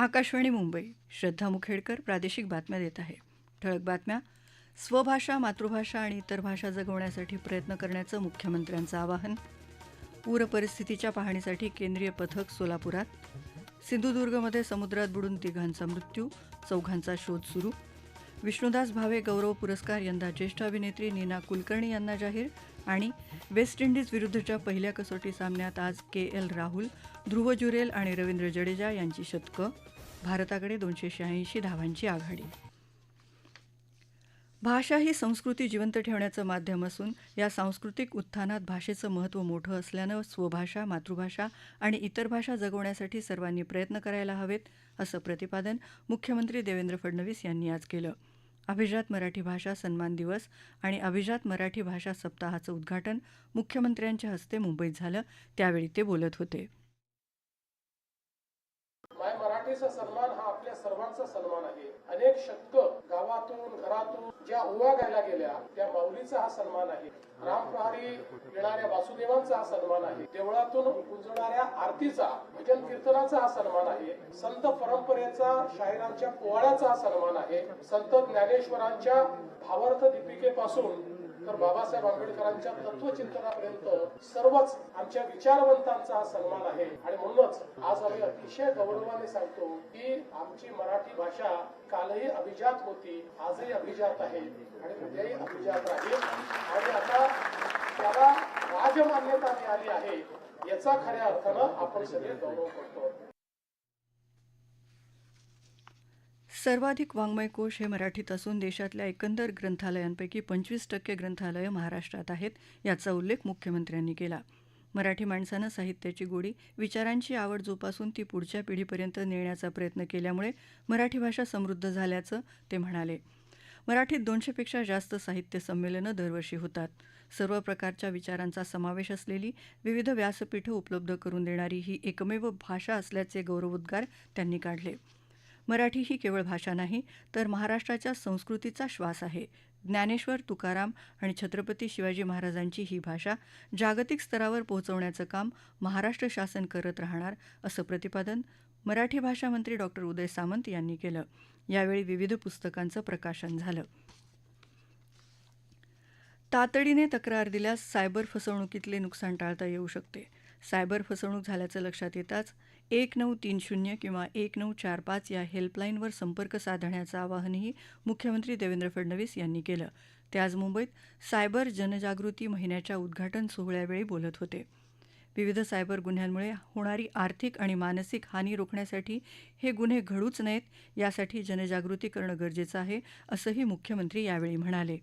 आकाशवाणी मुंबई. श्रद्धा मुखेडकर प्रादेशिक बातम्या देत आहे. ठळक बातम्या. स्वभाषा मातृभाषा आणि इतर भाषा जगवण्यासाठी प्रयत्न करण्याचं मुख्यमंत्र्यांचं आवाहन. पूर परिस्थितीच्या पाहणीसाठी केंद्रीय पथक सोलापुरात. सिंधुदुर्गमध्ये समुद्रात बुडून तिघांचा मृत्यू चौघांचा शोध सुरू. विष्णुदास भावे गौरव पुरस्कार यंदा ज्येष्ठ अभिनेत्री नीना कुलकर्णी यांना जाहीर आणि वेस्ट इंडिज विरुद्धच्या पहिल्या कसोटी सामन्यात आज के एल राहुल ध्रुव जुरेल आणि रवींद्र जडेजा यांची शतकं. भारताकडे दोनशे शहाऐंशी धावांची आघाडी. भाषा ही संस्कृती जिवंत ठेवण्याचं माध्यम असून या सांस्कृतिक उत्थानात भाषेचं महत्त्व मोठं असल्यानं स्वभाषा मातृभाषा आणि इतर भाषा जगवण्यासाठी सर्वांनी प्रयत्न करायला हवेत असं प्रतिपादन मुख्यमंत्री देवेंद्र फडणवीस यांनी आज केलं. अभिजात मराठी भाषा सन्मान दिवस आणि अभिजात मराठी भाषा सप्ताहाचं उद्घाटन मुख्यमंत्र्यांच्या हस्ते मुंबईत झालं त्यावेळी ते बोलत होते. माय सन्मान हा आपल्या सर्वांचा सन्मान आहे. अनेक शतक गावातून घरातून ज्या उवा गायला गेल्या त्या माऊलीचा हा सन्मान आहे. रामप्रहारी येणाऱ्या वासुदेवांचा हा सन्मान आहे. देवळातून गुंजणाऱ्या आरतीचा भजन कीर्तनाचा हा सन्मान आहे. संत परंपरेचा शाहिरांच्या पोवाड्याचा हा सन्मान आहे. संत ज्ञानेश्वरांच्या भावार्थ दीपिकेपासून तर बाबासाहेब आंबेडकरांच्या तत्वचिंतनापर्यंत सर्वच आमच्या विचारवंतांचा हा सन्मान आहे. आणि म्हणूनच आज आम्ही अतिशय गौरवाने सांगतो की आमची मराठी भाषा कालही अभिजात होती आजही अभिजात आहे आणि उद्याही अभिजात राहील आणि आता त्याला राजमान्यता मिळाली आहे याचा खऱ्या अर्थानं आपण सगळे गौरव करतो. सर्वाधिक वाङ्मय कोश हे मराठीत असून देशातल्या एकंदर ग्रंथालयांपैकी पंचवीस टक्के ग्रंथालयं महाराष्ट्रात आहेत याचा उल्लेख मुख्यमंत्र्यांनी केला. मराठी माणसानं साहित्याची गोडी विचारांची आवड जोपासून ती पुढच्या पिढीपर्यंत नेण्याचा प्रयत्न केल्यामुळे मराठी भाषा समृद्ध झाल्याचं ते म्हणाले. मराठीत दोनशेपेक्षा जास्त साहित्य संमेलनं दरवर्षी होतात. सर्व प्रकारच्या विचारांचा समावेश असलेली विविध व्यासपीठं उपलब्ध करून देणारी ही एकमेव भाषा असल्याचे गौरवोद्गार त्यांनी काढले. मराठी ही केवळ भाषा नाही तर महाराष्ट्राच्या संस्कृतीचा श्वास आहे. ज्ञानेश्वर तुकाराम आणि छत्रपती शिवाजी महाराजांची ही भाषा जागतिक स्तरावर पोहोचवण्याचं काम महाराष्ट्र शासन करत राहणार असं प्रतिपादन मराठी भाषा मंत्री डॉक्टर उदय सामंत यांनी केलं. यावेळी विविध पुस्तकांचं प्रकाशन झालं. तातडीने तक्रार दिल्यास सायबर फसवणुकीतले नुकसान टाळता येऊ शकते. सायबर फसवणूक झाल्याचं लक्षात येताच एक नऊ तीन शून्य किंवा एक नऊ चार पाच या हेल्पलाईनवर संपर्क साधण्याचं आवाहनही मुख्यमंत्री देवेंद्र फडणवीस यांनी केलं. ते आज मुंबईत सायबर जनजागृती महिन्याच्या उद्घाटन सोहळ्यावेळी बोलत होते. विविध सायबर गुन्ह्यांमुळे होणारी आर्थिक आणि मानसिक हानी रोखण्यासाठी हे गुन्हे घडूच नयेत यासाठी जनजागृती करणं गरजेचं आहे असंही मुख्यमंत्री यावेळी म्हणाले.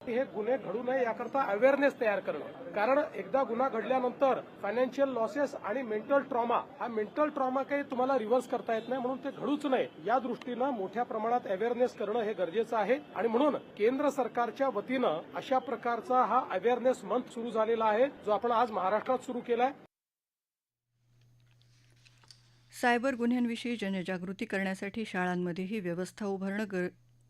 हे गुन्हे घडू नये याकरता अवेअरनेस तयार करणं. कारण एकदा गुन्हा घडल्यानंतर फायनान्शियल लॉसेस आणि मेंटल ट्रॉमा हा मेंटल ट्रॉमा काही तुम्हाला रिव्हर्स करता येत नाही म्हणून ते घडूच नये. या दृष्टीनं मोठ्या प्रमाणात अवेअरनेस करणं हे गरजेचं आहे. आणि म्हणून केंद्र सरकारच्या वतीनं अशा प्रकारचा हा अवेअरनेस मंथ सुरू झालेला आहे जो आपण आज महाराष्ट्रात सुरू केलाय. सायबर गुन्ह्यांविषयी जनजागृती करण्यासाठी शाळांमध्येही व्यवस्था उभारणं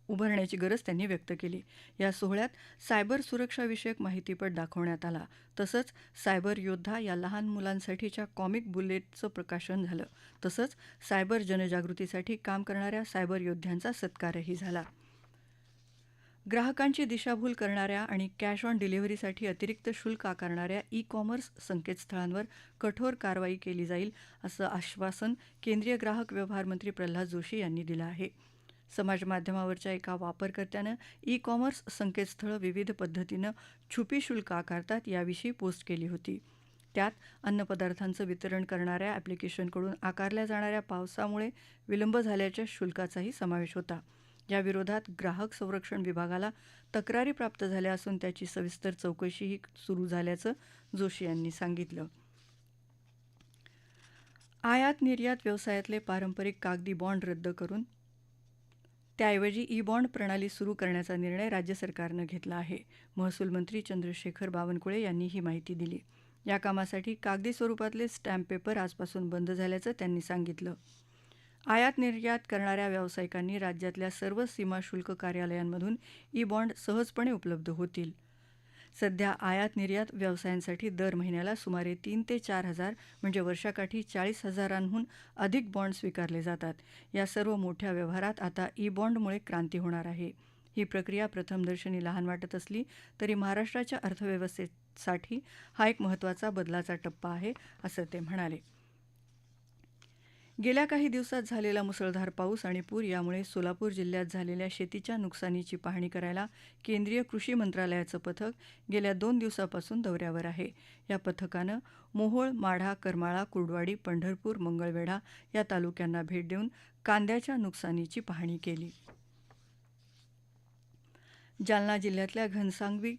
उभारण्याची गरज त्यांनी व्यक्त केली. या सोहळ्यात सायबर सुरक्षाविषयक माहितीपट दाखवण्यात आला. तसंच सायबर योद्धा या लहान मुलांसाठीच्या कॉमिक बुलेटचं प्रकाशन झालं. तसंच सायबर जनजागृतीसाठी काम करणाऱ्या सायबर योद्ध्यांचा सत्कारही झाला. ग्राहकांची दिशाभूल करणाऱ्या आणि कॅश ऑन डिलिव्हरीसाठी अतिरिक्त शुल्क आकारणाऱ्या ई कॉमर्स संकेतस्थळांवर कठोर कारवाई केली जाईल असं आश्वासन केंद्रीय ग्राहक व्यवहार मंत्री प्रल्हाद जोशी यांनी दिलं आहे. समाजमाध्यमावरच्या एका वापरकर्त्यानं ई कॉमर्स संकेतस्थळं विविध पद्धतीनं छुपी शुल्क आकारतात याविषयी पोस्ट केली होती. त्यात अन्नपदार्थांचं वितरण करणाऱ्या ॲप्लिकेशनकडून आकारल्या जाणाऱ्या पावसामुळे विलंब झाल्याच्या शुल्काचाही समावेश होता. याविरोधात ग्राहक संरक्षण विभागाला तक्रारी प्राप्त झाल्या असून त्याची सविस्तर चौकशीही सुरू झाल्याचं जोशी यांनी सांगितलं. आयात निर्यात व्यवसायातले पारंपरिक कागदी बॉन्ड रद्द करून त्याऐवजी ई बॉन्ड प्रणाली सुरू करण्याचा निर्णय राज्य सरकारनं घेतला आहे. महसूल मंत्री चंद्रशेखर बावनकुळे यांनी ही माहिती दिली. या कामासाठी कागदी स्वरूपातले स्टॅम्प पेपर आजपासून बंद झाल्याचं त्यांनी सांगितलं. आयात निर्यात करणाऱ्या व्यावसायिकांनी राज्यातल्या सर्व सीमाशुल्क कार्यालयांमधून ई बॉन्ड सहजपणे उपलब्ध होतील. सध्या आयात निर्यात व्यवसायांसाठी दर महिन्याला सुमारे तीन ते चार हजार म्हणजे वर्षाकाठी चाळीस हजारांहून अधिक बॉण्ड स्वीकारले जातात. या सर्व मोठ्या व्यवहारात आता ई बॉन्डमुळे क्रांती होणार आहे. ही प्रक्रिया प्रथमदर्शनी लहान वाटत असली तरी महाराष्ट्राच्या अर्थव्यवस्थेसाठी हा एक महत्त्वाचा बदलाचा टप्पा आहे असं ते म्हणाले. गेल्या काही दिवसात झालेला मुसळधार पाऊस आणि पूर यामुळे सोलापूर जिल्ह्यात झालेल्या शेतीच्या नुकसानीची पाहणी करायला केंद्रीय कृषी मंत्रालयाचं पथक गेल्या दोन दिवसापासून दौऱ्यावर आहे. या पथकानं मोहोळ माढा करमाळा कुर्डवाडी पंढरपूर मंगळवेढा या तालुक्यांना भेट देऊन कांद्याच्या नुकसानीची पाहणी केली. जालना जिल्ह्यातल्या घनसांगवी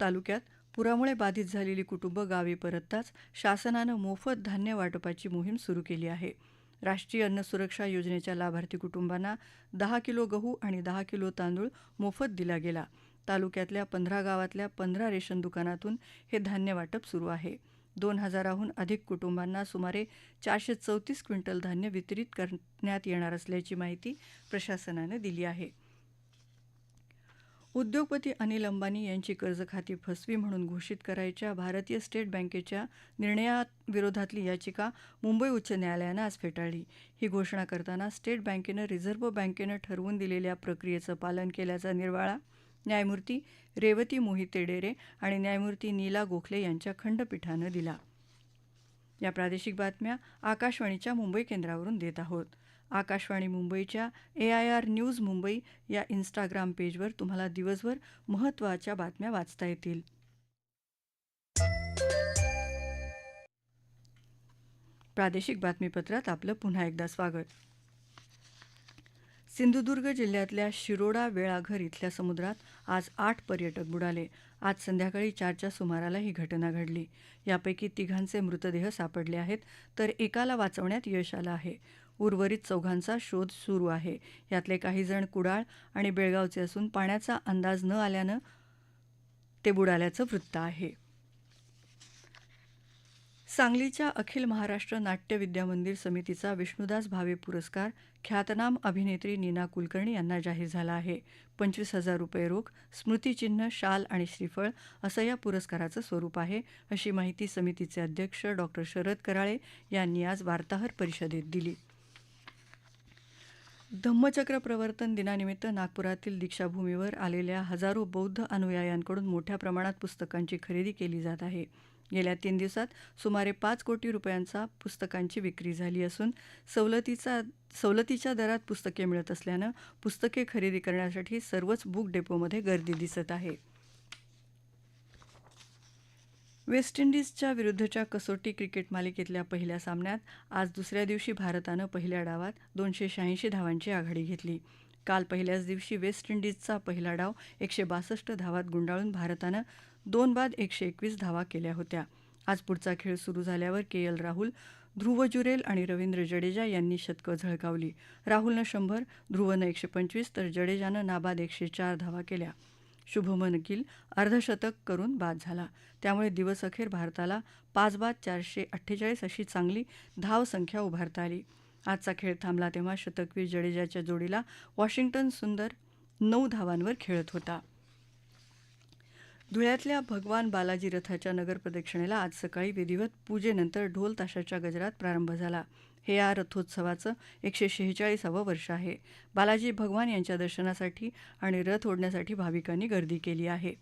तालुक्यात पुरामुळे बाधित झालेली कुटुंब गावी परतताच शासनानं मोफत धान्य वाटपाची मोहीम सुरू केली आहे. राष्ट्रीय अन्न सुरक्षा योजनेच्या लाभार्थी कुटुंबांना दहा किलो गहू आणि दहा किलो तांदूळ मोफत दिला गेला. तालुक्यातल्या पंधरा गावातल्या पंधरा रेशन दुकानातून हे धान्य वाटप सुरू आहे. दोन हजाराहून अधिक कुटुंबांना सुमारे चारशे चौतीस क्विंटल धान्य वितरित करण्यात येणार असल्याची माहिती प्रशासनानं दिली आहे. उद्योगपती अनिल अंबानी यांची कर्ज खाती फसवी म्हणून घोषित करायच्या भारतीय स्टेट बँकेच्या निर्णयाविरोधातली याचिका मुंबई उच्च न्यायालयानं आज फेटाळली. ही घोषणा करताना स्टेट बँकेनं रिझर्व्ह बँकेनं ठरवून दिलेल्या प्रक्रियेचं पालन केल्याचा निर्वाळा न्यायमूर्ती रेवती मोहिते डेरे आणि न्यायमूर्ती नीला गोखले यांच्या खंडपीठानं दिला. या प्रादेशिक बातम्या आकाशवाणीच्या मुंबई केंद्रावरून देत आहोत. आकाशवाणी मुंबईच्या A I R news Mumbai या इन्स्टाग्राम पेजवर तुम्हाला दिवसभर महत्त्वाच्या बातम्या वाचता येतील. प्रादेशिक बातमीपत्रात आपलं पुन्हा एकदा स्वागत. सिंधुदुर्ग जिल्ह्यातल्या शिरोडा वेळाघर इथल्या समुद्रात आज आठ पर्यटक बुडाले. आज संध्याकाळी चारच्या सुमाराला ही घटना घडली. यापैकी तिघांचे मृतदेह सापडले आहेत तर एकाला वाचवण्यात यश आलं आहे. उर्वरित चौघांचा शोध सुरू आहे. यातले काही जण कुडाळ आणि बेळगावचे असून पाण्याचा अंदाज न आल्यानं ते बुडाल्याचं वृत्त आहे. सांगलीच्या अखिल महाराष्ट्र नाट्य विद्यामंदिर समितीचा विष्णुदास भावे पुरस्कार ख्यातनाम अभिनेत्री नीना कुलकर्णी यांना जाहीर झाला आहे. पंचवीस हजार रुपये रोख स्मृतिचिन्ह शाल आणि श्रीफळ असं या पुरस्काराचं स्वरूप आहे अशी माहिती समितीचे अध्यक्ष डॉक्टर शरद कराळे यांनी आज वार्ताहर परिषदेत दिली. धम्मचक्र प्रवर्तन दिनानिमित्त नागपुरातील दीक्षाभूमीवर आलेल्या हजारो बौद्ध अनुयायांकडून मोठ्या प्रमाणात पुस्तकांची खरेदी केली जात आहे. गेल्या तीन दिवसात सुमारे पाच कोटी रुपयांचा पुस्तकांची विक्री झाली असून सवलतीचा सवलतीच्या दरात पुस्तके मिळत असल्यानं पुस्तके खरेदी करण्यासाठी सर्वच बुक डेपोमध्ये गर्दी दिसत आहे. वेस्ट इंडिजच्या विरुद्धच्या कसोटी क्रिकेट मालिकेतल्या पहिल्या सामन्यात आज दुसऱ्या दिवशी भारतानं पहिल्या डावात दोनशे शहाऐंशी धावांची आघाडी घेतली. काल पहिल्याच दिवशी वेस्ट इंडिजचा पहिला डाव एकशे बासष्ट धावात गुंडाळून भारतानं दोन बाद एकशे एकवीस धावा केल्या होत्या. आज पुढचा खेळ सुरू झाल्यावर के एल राहुल ध्रुव जुरेल आणि रवींद्र जडेजा यांनी शतकं झळकावली. राहुलनं शंभर ध्रुवनं एकशे पंचवीस तर जडेजानं नाबाद एकशे चार धावा केल्या. शुभमन गिल अर्धशतक करून बाद झाला. त्यामुळे दिवसअखेर भारताला पाच बाद चारशे अठ्ठेचाळीस अशी चांगली धावसंख्या उभारता आली. आजचा खेळ थांबला तेव्हा शतकवीर जडेजाच्या जोडीला वॉशिंग्टन सुंदर नऊ धावांवर खेळत होता. धुळ्यातल्या भगवान बालाजी रथाच्या नगर प्रदक्षिणेला आज सकाळी विधिवत पूजेनंतर ढोल ताशाच्या गजरात प्रारंभ झाला. हे या रथोत्सवाचं एकशे शेहेचाळीसावं वर्ष आहे. बालाजी भगवान यांच्या दर्शनासाठी आणि रथ ओढण्यासाठी भाविकांनी गर्दी केली आहे.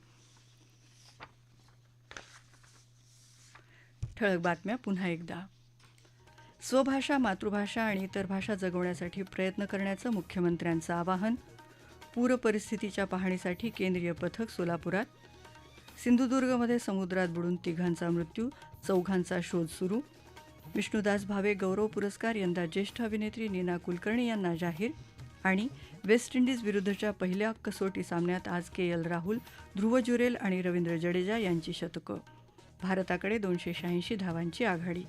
ठळक बातम्या पुन्हा एकदा. स्वभाषा मातृभाषा आणि इतर भाषा जगवण्यासाठी प्रयत्न करण्याचं मुख्यमंत्र्यांचं आवाहन. पूरपरिस्थितीच्या पाहणीसाठी केंद्रीय पथक सोलापुरात. सिंधुदुर्गमध्ये समुद्रात बुडून तिघांचा मृत्यू चौघांचा शोध सुरू. विष्णुदास भावे गौरव पुरस्कार यंदा ज्येष्ठ अभिनेत्री नीना कुलकर्णी यांना जाहीर. आणि वेस्ट इंडिज विरुद्धच्या पहिल्या कसोटी सामन्यात आज के एल राहुल ध्रुव जुरेल आणि रवींद्र जडेजा यांची शतकं. भारताकडे दोनशे शहाऐंशी धावांची आघाडी.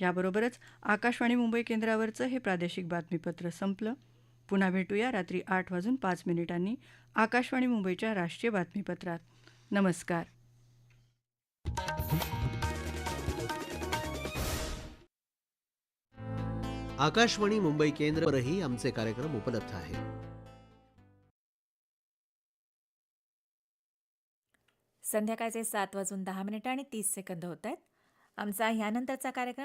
याबरोबरच आकाशवाणी मुंबई केंद्रावरचं हे प्रादेशिक बातमीपत्र संपलं. पुन्हा भेटूया रात्री आठ वाजून पाच मिनिटांनी आकाशवाणी मुंबईच्या राष्ट्रीय बातमीपत्रात. नमस्कार. आकाशवाणी मुंबई केंद्रवरही आमचे कार्यक्रम उपलब्ध आहेत. संध्याकाळचे सात वाजून दहा मिनिटं आणि तीस सेकंद होत आहेत. आमचा ह्यानंतरचा कार्यक्रम